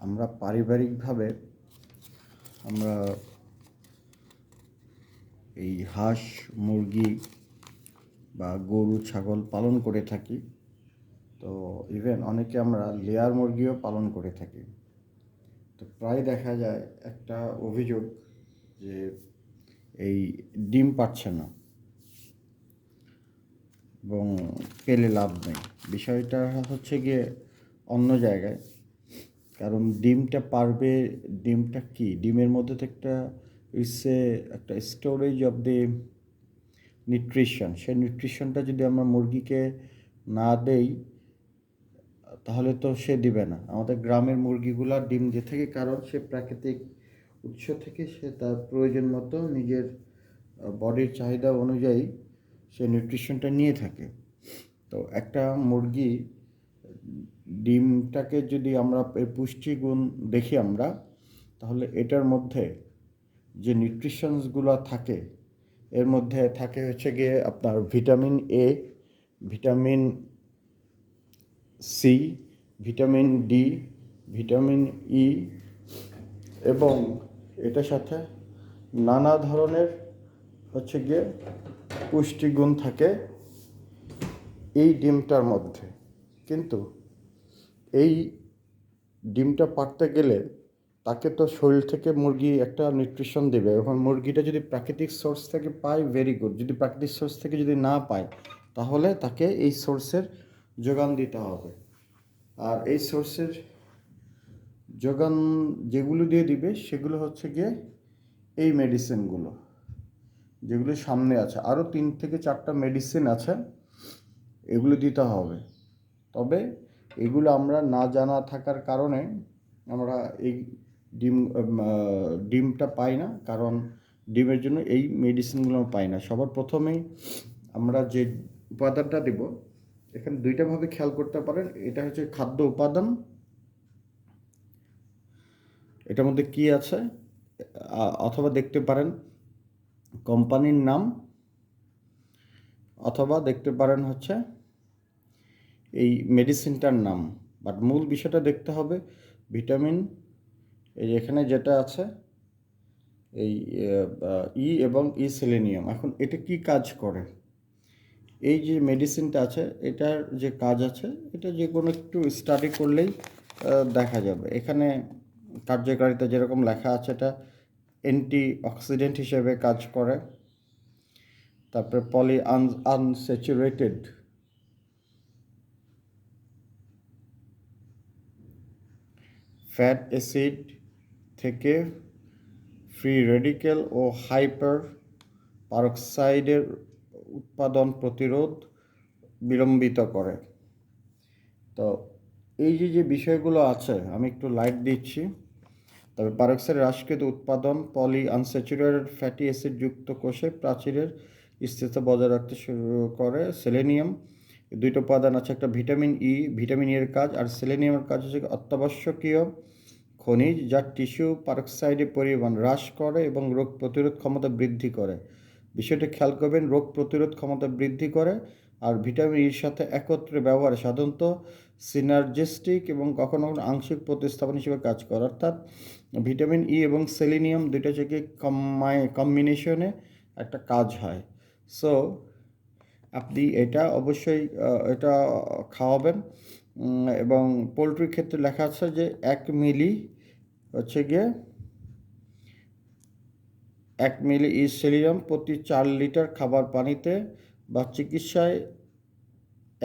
আমরা পারিবারিকভাবে আমরা এই হাঁস, মুরগি বা গরু, ছাগল পালন করে থাকি। তো ইভেন অনেকে আমরা লেয়ার মুরগিও পালন করে থাকি। তো প্রায় দেখা যায় একটা অভিযোগ যে এই ডিম পাচ্ছে না এবং পেলে লাভ নেই। বিষয়টা হচ্ছে গিয়ে অন্য জায়গায় কারণ ডিমটা পারবে, ডিমটা কি? ডিমের মধ্যে তো একটা ইসে, একটা স্টোরেজ অফ দি নিউট্রিশন সেই নিউট্রিশনটা যদি আমরা মুরগিকে না দেই, তাহলে তো সে দিবে না। আমাদের গ্রামের মুরগিগুলা ডিম দিয়ে থাকে কারণ সে প্রাকৃতিক উৎস থেকে সে তার প্রয়োজন মতো নিজের বডির চাহিদা অনুযায়ী সে নিউট্রিশনটা নিয়ে থাকে। তো একটা মুরগি ডিমটাকে যদি আমরা পুষ্টিগুণ দেখি আমরা, তাহলে এটার মধ্যে যে নিউট্রিশনসগুলো থাকে, এর মধ্যে থাকে হচ্ছে গিয়ে আপনার vitamin A vitamin C vitamin D vitamin E এবং এটার সাথে নানা ধরনের হচ্ছে গিয়ে পুষ্টিগুণ থাকে এই ডিমটার মধ্যে। কিন্তু এই ডিমটা পারতে গেলে তাকে তো শরীর থেকে মুরগি একটা নিউট্রিশন দেবে। এখন মুরগিটা যদি প্রাকৃতিক সোর্স থেকে পায় ভেরি গুড যদি প্রাকৃতিক সোর্স থেকে যদি না পায়, তাহলে তাকে এই সোর্সের যোগান দিতে হবে। আর এই সোর্সের যোগান যেগুলো দিয়ে দিবে, সেগুলো হচ্ছে গিয়ে এই মেডিসিনগুলো যেগুলো সামনে আছে। আরও তিন থেকে চারটা মেডিসিন আছে, এগুলো দিতে হবে। তবে এগুলো আমরা না জানা থাকার কারণে আমরা এই ডিম ডিমটা পাই না। কারণ ডিমের জন্য এই মেডিসিনগুলো পাই না। সবার প্রথমেই আমরা যে উপাদানটা দেব, এখানে দুইটাভাবে খেয়াল করতে পারেন। এটা হচ্ছে খাদ্য উপাদান। এটার মধ্যে কি আছে? অথবা দেখতে পারেন কোম্পানির নাম। অথবা দেখতে পারেন হচ্ছে এই মেডিসিনটার নাম। বাট মূল বিষয়টা দেখতে হবে ভিটামিন এই এখানে যেটা আছে, এই ই এবং ই সেলেনিয়াম এখন এটা কি কাজ করে? এই যে মেডিসিনটা আছে, এটার যে কাজ আছে, এটা যে কোনো একটু স্টাডি করলেই দেখা যাবে। এখানে কার্যকারিতা যেরকম লেখা আছে, এটা অ্যান্টি অক্সিডেন্ট হিসেবে কাজ করে। তারপরে poly un unsaturated fatty acid থেকে ফ্রি রেডিকেল ও হাইপার পারক্সাইডের উৎপাদন প্রতিরোধ বিলম্বিত করে। তো এই যে যে বিষয়গুলো আছে, আমি একটু লাইট দিচ্ছি। তবে পারক্সাইড হ্রাসকৃত উৎপাদন পলি আনস্যাচুরেটেড ফ্যাটি অ্যাসিড যুক্ত কোষে প্রাচীরের স্থিরতা বজায় রাখতে শুরু করে সেলেনিয়াম দুইটা উপাদান আছে, একটা ভিটামিন ই ভিটামিন ই এর কাজ, আর সেলেনিয়ামের কাজ হচ্ছে অত্যাবশ্যকীয় খনিজ যা টিস্যু পারক্সাইডের পরিমাণ হ্রাস করে এবং রোগ প্রতিরোধ ক্ষমতা বৃদ্ধি করে। বিষয়টি খেয়াল করবেন, রোগ প্রতিরোধ ক্ষমতা বৃদ্ধি করে, আর ভিটামিন ইর সাথে একত্রে ব্যবহার সাধারণত সিনার্জিস্টিক এবং কখনো কখনো আংশিক প্রতিস্থাপন হিসেবে কাজ করে। অর্থাৎ ভিটামিন ই এবং সেলিনিয়াম দুইটা থেকে কম্বাই, কম্বিনেশনে একটা কাজ হয়। সো আপনি এটা অবশ্যই এটা খাওয়াবেন। এবং পোলট্রির ক্ষেত্রে লেখা আছে যে এক মিলি হচ্ছে গিয়ে এক মিলি ইসেলিয়াম প্রতি চার লিটার খাবার পানিতে বা চিকিৎসায়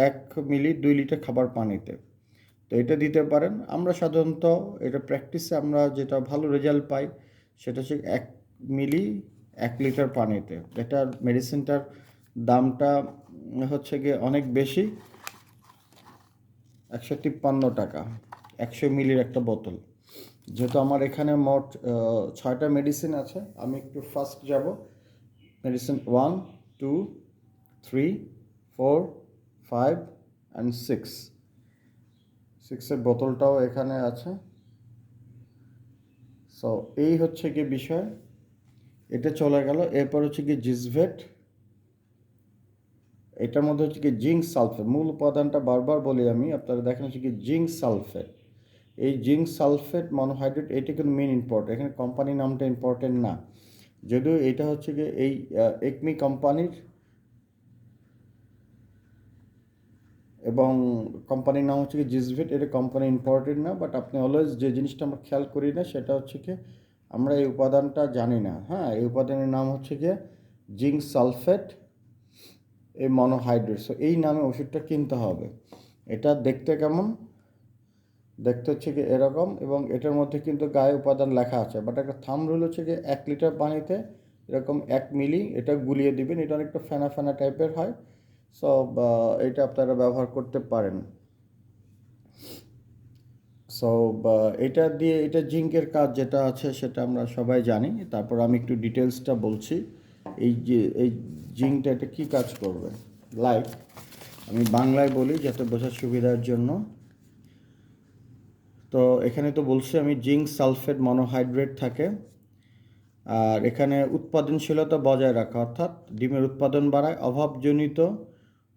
এক মিলি দুই লিটার খাবার পানিতে। তো এটা দিতে পারেন। আমরা সাধারণত এটা প্র্যাকটিসে আমরা যেটা ভালো রেজাল্ট পাই সেটা হচ্ছে এক মিলি এক লিটার পানিতে। এটার মেডিসিনটার দামটা হচ্ছে গিয়ে অনেক বেশি। একশো তিপ্পান্ন টাকা, একশো মিলির একটা বোতল। যেহেতু আমার এখানে মোট ছয়টা মেডিসিন আছে, আমি একটু ফার্স্ট যাব। Medicine one two three four five and six সিক্সের বোতলটাও এখানে আছে। সো এই হচ্ছে কি বিষয়। এটা চলে গেল। এরপর হচ্ছে কি জিসভেট এটার মধ্যে হচ্ছে কি জিঙ্ক সালফেট। মূল উপাদানটা বারবার বলি আমি, আপনারা দেখেন হচ্ছে কি জিঙ্ক সালফেট। এই জিঙ্ক সালফেট মনোহাইড্রেট, এটা কিন্তু মেন ইম্পর্টেন্ট এখানে কোম্পানি নামটা ইম্পর্টেন্ট না। যদিও এটা হচ্ছে কি এই একমি কোম্পানির এবং কোম্পানির নাম হচ্ছে কি জিসভিট, এটা কোম্পানি ইম্পর্টেন্ট না বাট আপনি অলওয়েজ যে জিনিসটা আমরা খেয়াল করি না, সেটা হচ্ছে কি আমরা এই উপাদানটা জানি না। হ্যাঁ এই উপাদানের নাম হচ্ছে গিয়ে জিঙ্ক সালফেট। এই মনোহাইড্রেট সো এই নামে ওষুধটা কিনতে হবে। এটা দেখতে কেমন? দেখতে হচ্ছে কি এরকম এবং এটার মধ্যে কিন্তু গায়ে উপাদান লেখা আছে। বাট একটা থাম রুল হচ্ছে কি এক লিটার পানিতে এরকম এক মিলি এটা গুলিয়ে দিবেন। এটা অনেকটা ফেনা ফেনা টাইপের হয়। সো এটা আপনারা ব্যবহার করতে পারেন। সো এটা দিয়ে, এটা জিঙ্কের কাজ যেটা আছে সেটা আমরা সবাই জানি। তারপর আমি একটু ডিটেলসটা বলছি। এই যে, এই জিঙ্কটা এটা কী কাজ করবে? লাইক আমি বাংলায় বলি যাতে বোঝার সুবিধার জন্য। তো এখানে তো বলছি আমি জিঙ্ক সালফেট মনোহাইড্রেট থাকে। আর এখানে উৎপাদনশীলতা বজায় রাখা, অর্থাৎ ডিমের উৎপাদন বাড়ায়, অভাবজনিত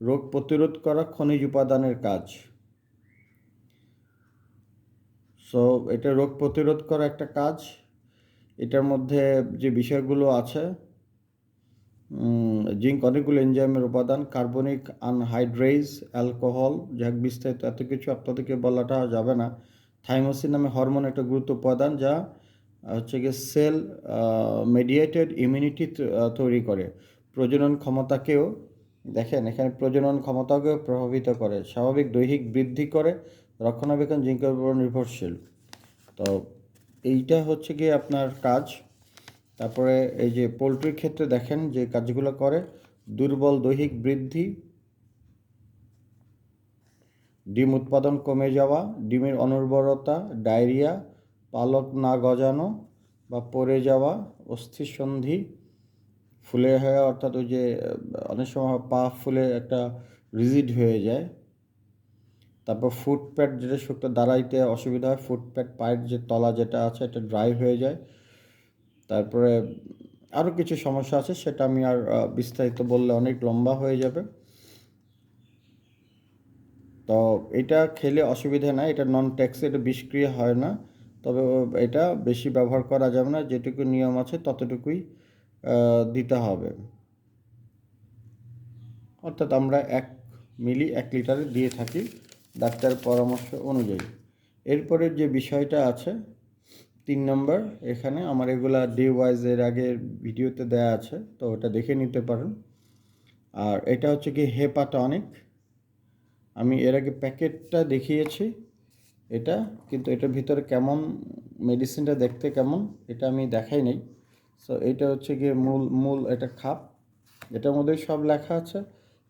রোগ প্রতিরোধ করা খনিজ উপাদানের কাজ। সো এটা রোগ প্রতিরোধ করা একটা কাজ। এটার মধ্যে যে বিষয়গুলো আছে জিঙ্ক অনেকগুলো এনজাইমের উপাদান, কার্বনিক আনহাইড্রেজ, অ্যালকোহল, যাক বিস্তারিত এত কিছু আপনাদেরকে বলাটা যাবে না। থাইমোসিন নামে হরমোন একটা গুরুত্ব উপাদান যা হচ্ছে গিয়ে সেল মেডিয়েটেড ইমিউনিটি তৈরি করে। প্রজনন ক্ষমতাকেও, দেখেন এখানে প্রজনন ক্ষমতাকেও প্রভাবিত করে, স্বাভাবিক দৈহিক বৃদ্ধি করে, রক্ষণাবেক্ষণ জিঙ্কের উপর নির্ভরশীল। তো এইটা হচ্ছে গিয়ে আপনার কাজ। তারপরে এই যে পোলট্রির ক্ষেত্রে দেখেন যে কাজগুলো করে, দুর্বল দৈহিক বৃদ্ধি, ডিম উৎপাদন কমে যাওয়া, ডিমের অনুর্বরতা, ডায়রিয়া, পালক না গজানো বা পড়ে যাওয়া অস্থিসন্ধি ফুলে হয়ে অর্থাৎ ওই যে, অনেক সময় পা ফুলে একটা রিজিড হয়ে যায়। তারপর ফুট প্যাড যেটা শুক্তো দাঁড়াইতে অসুবিধা হয় ফুট প্যাড পায়ের যে তলা যেটা আছে, এটা ড্রাই হয়ে যায়। তারপরে আরও কিছু সমস্যা আছে, সেটা আমি আর বিস্তারিত বললে অনেক লম্বা হয়ে যাবে। তো এটা খেলে অসুবিধা নাই, এটা নন ট্যাক্স এটা বিষক্রিয়া হয় না। তবে এটা বেশি ব্যবহার করা যাবে না, যেটুকু নিয়ম আছে ততটুকুই দিতে হবে। অর্থাৎ আমরা এক মিলি এক লিটারে দিয়ে থাকি, ডাক্তারের পরামর্শ অনুযায়ী। এরপরের যে বিষয়টা আছে তিন নম্বর, এখানে আমার এগুলা ডে ওয়াইজ এর আগের ভিডিওতে দেয়া আছে, তো ওটা দেখে নিতে পারেন। আর এটা হচ্ছে কি হেপাটনিক আমি এর আগে প্যাকেটটা দেখিয়েছি, এটা কিন্তু এটার ভিতরে কেমন মেডিসিনটা দেখতে কেমন, এটা আমি দেখাই নাই। সো এটা হচ্ছে গিয়ে মূল মূল এটা খাপ, এটার মধ্যে সব লেখা আছে,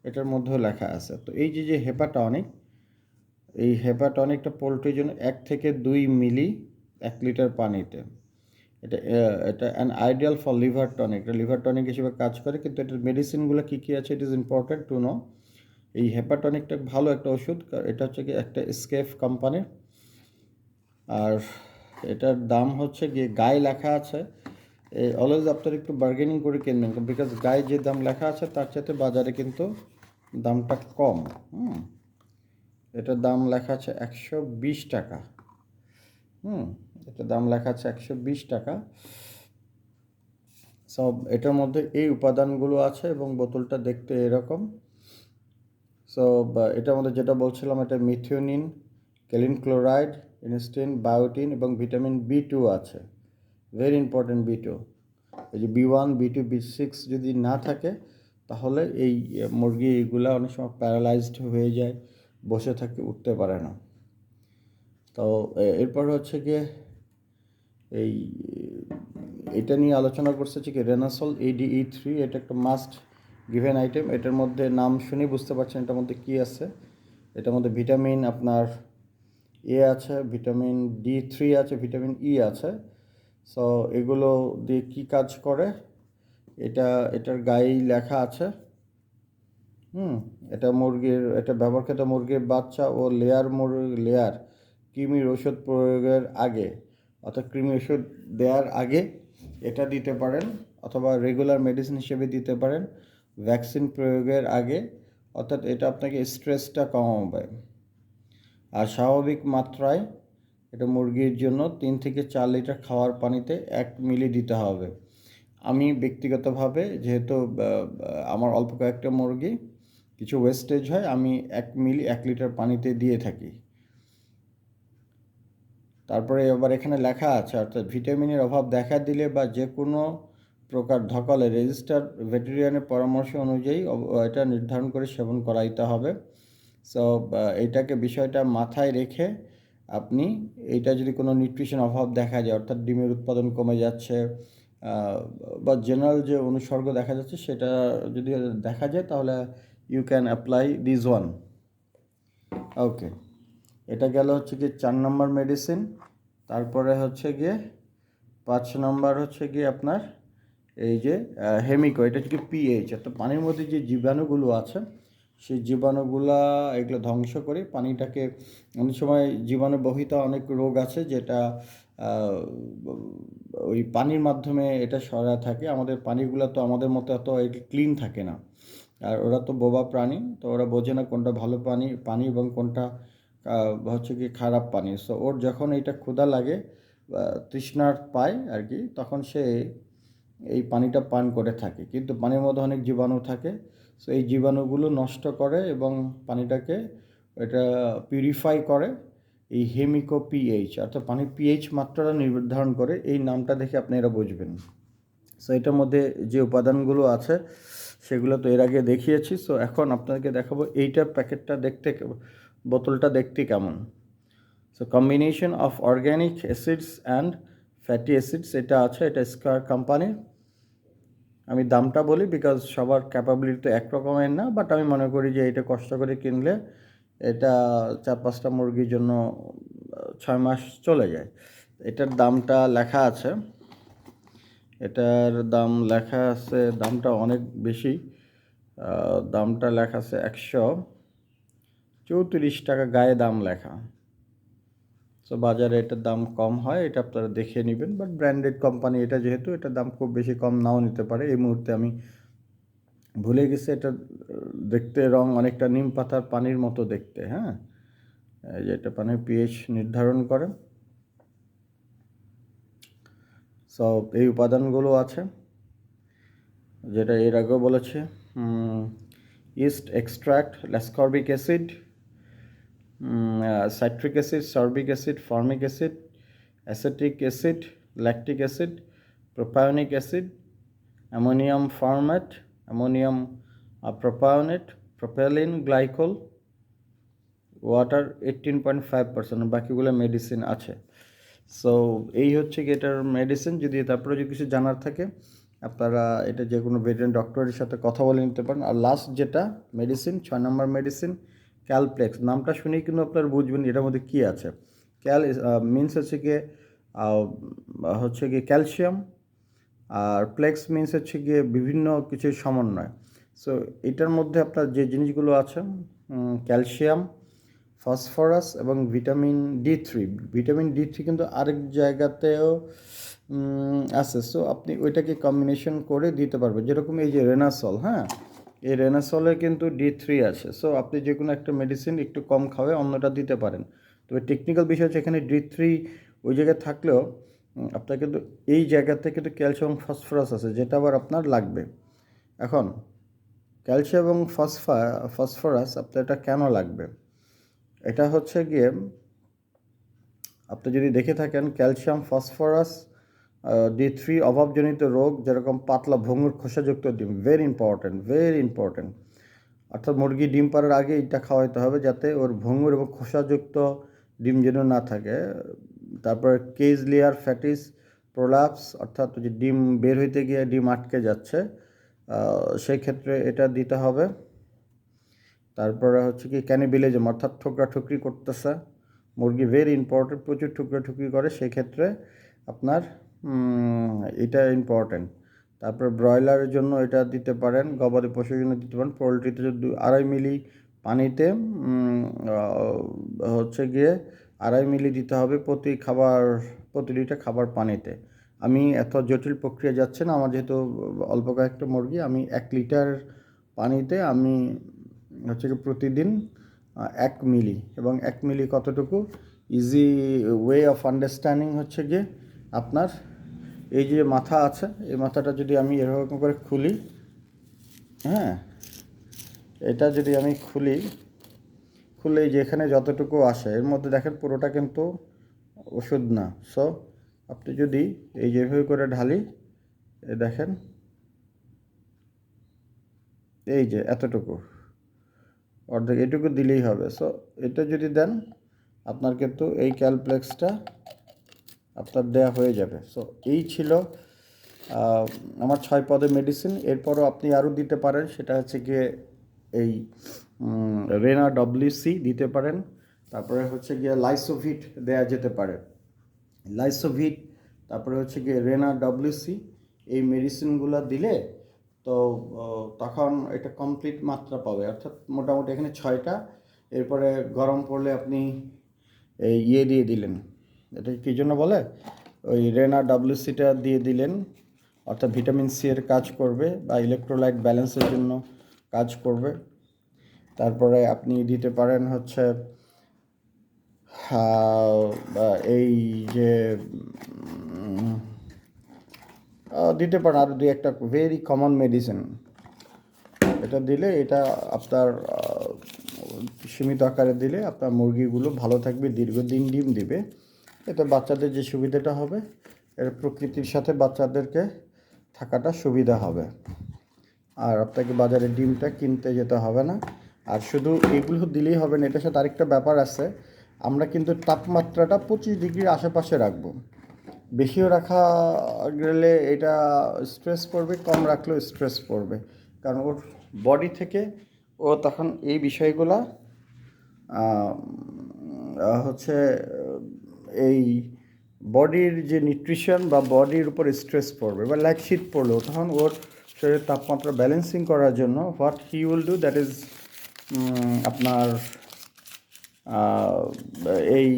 এটার মধ্যেও লেখা আছে। তো এই যে যে হেপাটনিক এই হেপাটনিকটা পোলট্রির জন্য এক থেকে দুই মিলি এক লিটার পানিতে। এটা এটা an ideal for liver tonic এটা লিভার টনিক হিসেবে কাজ করে, কিন্তু এটার মেডিসিনগুলো কী কী আছে it is important to know এই হেপাটনিকটা ভালো একটা ওষুধ এটা হচ্ছে কি একটা স্কেফ কোম্পানির আর এটার দাম হচ্ছে গিয়ে গায়ে লেখা আছে। অলওয়েজ আপনার একটু বার্গেনিং করে কিনবেন বিকজ গায়ে যে দাম লেখা আছে, তার চাইতে বাজারে কিন্তু দামটা কম, হুম। এটার দাম লেখা আছে একশো বিশ টাকা, হুম। এটার দাম লেখা আছে একশো বিশ টাকা। সব এটার মধ্যে এই উপাদানগুলো আছে এবং বোতলটা দেখতে এরকম। সো এটার মধ্যে যেটা বলছিলাম, এটা methionine choline chloride inositol biotin এবং ভিটামিন বি টু আছে। ভেরি ইম্পর্টেন্ট বি টু এই যে B one B two B six যদি না থাকে, তাহলে এই মুরগিগুলো অনেক সময় প্যারালাইজড হয়ে যায়, বসে থাকে, উঠতে পারে না। তো এরপর হচ্ছে গিয়ে এই, এটা নিয়ে আলোচনা করছে হচ্ছে কি রেনাসল এডিই থ্রি এটা একটা মাস্ট গিভেন আইটেম এটার মধ্যে নাম শুনে বুঝতে পারছেন এটার মধ্যে কী আছে। এটার মধ্যে ভিটামিন আপনার এ আছে ভিটামিন ডি থ্রি আছে ভিটামিন ই আছে। সো এগুলো দিয়ে কী কাজ করে? এটা, এটার গায়েই লেখা আছে। হুম, এটা মুরগির, এটা ব্যবহারকৃত মুরগির বাচ্চা ও লেয়ার মুরগি লেয়ার কৃমির ওষুধ প্রয়োগের আগে। অর্থাৎ কৃমি ওষুধ দেওয়ার আগে এটা দিতে পারেন অথবা রেগুলার মেডিসিন হিসেবে দিতে পারেন। ভ্যাকসিন প্রয়োগের আগে, অর্থাৎ এটা আপনাকে স্ট্রেসটা কমাবে। আর স্বাভাবিক মাত্রায় এটা মুরগির জন্য তিন থেকে চার লিটার খাওয়ার পানিতে এক মিলি দিতে হবে। আমি ব্যক্তিগতভাবে যেহেতু আমার অল্প কয়েকটা মুরগি, কিছু ওয়েস্টেজ হয়, আমি এক মিলি, এক লিটার পানিতে দিয়ে থাকি। তারপরে এবার এখানে লেখা আছে, অর্থাৎ ভিটামিনের অভাব দেখা দিলে বা যে কোনো প্রকার ধকলে রেজিস্টার ভেটেরিয়ানের পরামর্শ অনুযায়ী এটা নির্ধারণ করে সেবন করাইতে হবে। সো এইটাকে বিষয়টা মাথায় রেখে আপনি এইটা যদি কোনো নিউট্রিশন অভাব দেখা যায়, অর্থাৎ ডিমের উৎপাদন কমে যাচ্ছে বা জেনারেল যে অনুসর্গ দেখা যাচ্ছে সেটা যদি দেখা যায় তাহলে you can apply this one okay এটা গেল হচ্ছে গিয়ে চার নম্বর মেডিসিন তারপরে হচ্ছে গিয়ে পাঁচ নম্বর হচ্ছে গিয়ে আপনার এই যে হেমিকো এটা হচ্ছে পিএইচ অর্থাৎ পানির মধ্যে যে জীবাণুগুলো আছে, সেই জীবাণুগুলা এগুলো ধ্বংস করে পানিটাকে, অনেক সময় জীবাণুবহিত অনেক রোগ আছে যেটা ওই পানির মাধ্যমে এটা সরা থাকে, আমাদের পানিগুলো তো আমাদের মতো এত ক্লিন থাকে না। আর ওরা তো বোবা প্রাণী, তো ওরা বোঝে না কোনটা ভালো পানি পানি এবং কোনটা হচ্ছে কি খারাপ পানি। সো ওর যখন এটা ক্ষুধা লাগে তৃষ্ণার পায় আর কি, তখন সে এই পানিটা পান করে থাকে। কিন্তু পানির মধ্যে অনেক জীবাণু থাকে। সো এই জীবাণুগুলো নষ্ট করে এবং পানিটাকে এটা পিউরিফাই করে। এই হেমিকো পিএইচ অর্থাৎ পানির পিএইচ মাত্রাটা নির্ধারণ করে। এই নামটা দেখে আপনি এরা বুঝবেন। সো এটার মধ্যে যে উপাদানগুলো আছে, সেগুলো তো এর আগে দেখিয়েছি। সো এখন আপনাদেরকে দেখাবো। এইটার প্যাকেটটা দেখতে বোতলটা দেখতে কেমন? So combination of organic acids and fatty acids এটা আছে, এটা স্কোয়ার কোম্পানির আমি দামটা বলি বিকজ সবার ক্যাপাবিলিটি তো একরকমের না বাট আমি মনে করি যে এটা কষ্ট করে কিনলে এটা চার পাঁচটা মুরগির জন্য ছয় মাস চলে যায়। এটার দামটা লেখা আছে। এটার দাম লেখা আছে, দামটা অনেক বেশি দামটা লেখা আছে একশো। চৌত্রিশ টাকা গায়ে দাম লেখা। সো বাজারে এটার দাম কম হয়, এটা আপনারা দেখে নেবেন বাট ব্র্যান্ডেড কোম্পানি এটা যেহেতু এটার দাম খুব বেশি কম, নাও নিতে পারে। এই মুহূর্তে আমি ভুলে গেছি, এটা দেখতে রং অনেকটা নিম পাতার পানির মতো দেখতে হ্যাঁ? যে এটা পানির পিএইচ নির্ধারণ করে। সো এই উপাদানগুলো আছে, যেটা এর আগেও বলেছে yeast extract L ascorbic acid citric acid, sorbic acid, formic acid, acetic acid, lactic acid, propionic acid, ammonium formate ammonium propionate propylene glycol, water eighteen point five percent, বাকিগুলো মেডিসিন আছে। সো এই হচ্ছে কি এটার মেডিসিন, যদি তারপরে যদি কিছু জানার থাকে, আপনারা এটা যে কোনো ভেটেরিয়ান ডক্টরের সাথে কথা বলে নিতে পারেন। আর লাস্ট যেটা মেডিসিন ছয় নম্বর মেডিসিন ক্যালপ্লেক্স, নামটা শুনেই কিন্তু আপনারা বুঝবেন এটার মধ্যে কী আছে। ক্যাল মিনস হচ্ছে গিয়ে হচ্ছে গিয়ে ক্যালসিয়াম আর প্লেক্স মিনস হচ্ছে গিয়ে বিভিন্ন কিছুর সমন্বয়। সো এটার মধ্যে আপনার যে জিনিসগুলো আছে ক্যালসিয়াম ফসফরাস এবং vitamin D three vitamin D three কিন্তু আরেক জায়গাতেও আছে। সো আপনি ওইটাকে কম্বিনেশন করে দিতে পারবেন। যেরকম এই যে রেনাসল হ্যাঁ? এই রেনাসলের কিন্তু ডি থ্রি আছে। সো আপনি যে কোনো একটা মেডিসিন একটু কম খাওয়ায়, অন্যটা দিতে পারেন। তবে টেকনিক্যাল বিষয় হচ্ছে এখানে ডি থ্রি ওই জায়গায় থাকলেও আপনার কিন্তু এই জায়গাতে কিন্তু ক্যালসিয়াম ফসফরাস আছে, যেটা আবার আপনার লাগবে। এখন ক্যালসিয়াম এবং ফসফা ফসফরাস আপনার এটা কেন লাগবে? এটা হচ্ছে গিয়ে, আপনি যদি দেখে থাকেন ক্যালসিয়াম ফসফরাস ডি থ্রি অভাবজনিত রোগ যেরকম পাতলা ভঙ্গুর, খোসাযুক্ত ডিম ভেরি ইম্পর্ট্যান্ট ভেরি ইম্পর্ট্যান্ট অর্থাৎ মুরগি ডিম পাড়ার আগে এটা খাওয়াইতে হবে যাতে ওর ভঙ্গুর এবং খোসাযুক্ত ডিম যেন না থাকে। তারপরে কেজ লেয়ার ফ্যাটিস প্রোলাপস অর্থাৎ যে ডিম বের হইতে গিয়ে ডিম আটকে যাচ্ছে সেই ক্ষেত্রে এটা দিতে হবে। তারপরে হচ্ছে কি ক্যানিবিলিজম অর্থাৎ ঠোকরা ঠুকরি করতেছে। মুরগি ভেরি ইম্পর্টেন্ট প্রচুর ঠুকরা ঠুকরি করে সেই ক্ষেত্রে আপনার এটা ইম্পর্টেন্ট তারপর ব্রয়লারের জন্য এটা দিতে পারেন, গবাদি পশুর জন্য দিতে পারেন, পোলট্রিতে যদি আড়াই মিলি পানিতে হচ্ছে গিয়ে আড়াই মিলি দিতে হবে প্রতি খাবার, প্রতি লিটার খাবার পানিতে। আমি এত জটিল প্রক্রিয়া যাচ্ছে না, আমার যেহেতু অল্প কয়েকটা মুরগি, আমি এক লিটার পানিতে আমি হচ্ছে কি প্রতিদিন এক মিলি এবং এক মিলি কতটুকু? ইজি ওয়ে অফ আন্ডারস্ট্যান্ডিং হচ্ছে গিয়ে আপনার, এই যে মাথা আছে, এই মাথাটা যদি আমি এরকম করে খুলি হ্যাঁ এটা যদি আমি খুলি, খুলে যে এখানে যতটুকু আসে, এর মধ্যে দেখেন পুরোটা কিন্তু ওষুধ না। সো আপনি যদি এই যেভাবে করে ঢালি, এ দেখেন, এই যে এতটুকু, অর্ধেক, এটুকু দিলেই হবে। সো এটা যদি দেন, আপনার কিন্তু এই ক্যালপ্লেক্সটা আপনার দেয়া হয়ে যাবে। সো এই ছিল আমার ছয় পদে মেডিসিন এরপরও আপনি আরও দিতে পারেন, সেটা হচ্ছে গিয়ে এই রেনা ডব্লিউসি দিতে পারেন। তারপরে হচ্ছে গিয়ে লাইসোভিট দেয়া যেতে পারে। লাইসোভিট তারপরে হচ্ছে গিয়ে রেনা ডব্লিউসি এই মেডিসিনগুলো দিলে তো তখন এটা কমপ্লিট মাত্রা পাবে। অর্থাৎ মোটামুটি এখানে ছয়টা। এরপরে গরম পড়লে আপনি এই ইয়ে দিয়ে দিলেন। এটা কী জন্য বলে? ওই রেনা ডব্লিউসিটা দিয়ে দিলেন, অর্থাৎ ভিটামিন সি এর কাজ করবে বা ইলেকট্রোলাইট ব্যালেন্সের জন্য কাজ করবে। তারপরে আপনি দিতে পারেন হচ্ছে এই যে দিতে পারেন আরও দুই একটা ভেরি কমন মেডিসিন এটা দিলে এটা আপনার সীমিত আকারে দিলে আপনার মুরগিগুলো ভালো থাকবে, দীর্ঘদিন ডিম দিবে। এতে বাচ্চাদের যে সুবিধাটা হবে, এর প্রকৃতির সাথে বাচ্চাদেরকে থাকাটা সুবিধা হবে। আর আপনাকে বাজারে ডিমটা কিনতে যেতে হবে না। আর শুধু এগুলো দিলেই হবে না, এটার সাথে আরেকটা ব্যাপার আছে। আমরা কিন্তু তাপমাত্রাটা পঁচিশ ডিগ্রির আশেপাশে রাখব। বেশিও রাখা গেলে এটা স্ট্রেস পড়বে, কম রাখলেও স্ট্রেস পড়বে। কারণ ওর বডি থেকে ও তখন এই বিষয়গুলা হচ্ছে এই বডির যে নিউট্রিশন বা বডির উপর স্ট্রেস পড়বে বা লাইক শীত পড়ল, তখন ওর শরীরের তাপমাত্রা ব্যালেন্সিং করার জন্য what he will do that is আপনার এই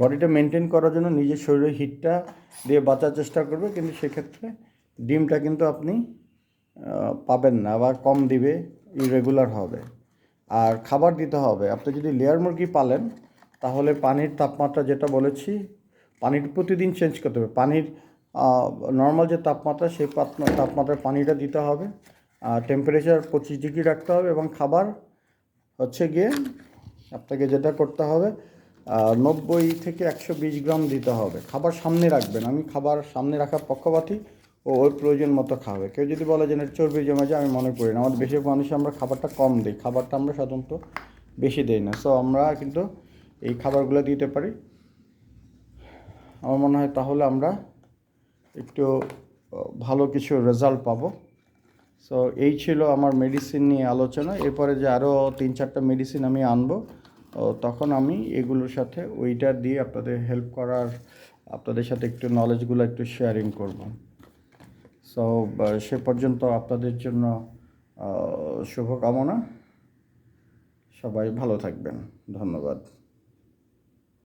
বডিটা মেনটেন করার জন্য নিজের শরীরের হিটটা দিয়ে বাঁচার চেষ্টা করবে, কিন্তু সেক্ষেত্রে ডিমটা কিন্তু আপনি পাবেন না বা কম দিবে ইরেগুলার হবে। আর খাবার দিতে হবে। আপনি যদি লেয়ার মুরগি পালেন তাহলে পানির তাপমাত্রা যেটা বলেছি, পানির প্রতিদিন চেঞ্জ করতে হবে। পানির নর্মাল যে তাপমাত্রা, সেই তাপমাত্রায় পানিটা দিতে হবে। আর টেম্পারেচার পঁচিশ ডিগ্রি রাখতে হবে এবং খাবার হচ্ছে গিয়ে আপনাকে যেটা করতে হবে নব্বই থেকে একশো বিশ গ্রাম দিতে হবে। খাবার সামনে রাখবেন। আমি খাবার সামনে রাখার পক্ষপাতী ও ওই প্রয়োজন মতো খাবে। কেউ যদি বলে যে চর্বি জমে যায় আমি মনে করি না। আমাদের বেশিরভাগ মানুষ আমরা খাবারটা কম দিই। খাবারটা আমরা সাধারণত বেশি দিই না। সো আমরা কিন্তু এই খাবারগুলো দিতে পারি। আমার মনে হয় তাহলে আমরা একটু ভালো কিছু রেজাল্ট পাবো। সো এই ছিল আমার মেডিসিন নিয়ে আলোচনা। এরপরে যে আরও তিন চারটা মেডিসিন আমি আনব তখন আমি এগুলোর সাথে ওইটা দিয়ে আপনাদের হেল্প করার, আপনাদের সাথে একটু নলেজগুলো একটু শেয়ারিং করব। সো সে পর্যন্ত আপনাদের জন্য শুভকামনা। সবাই ভালো থাকবেন। ধন্যবাদ।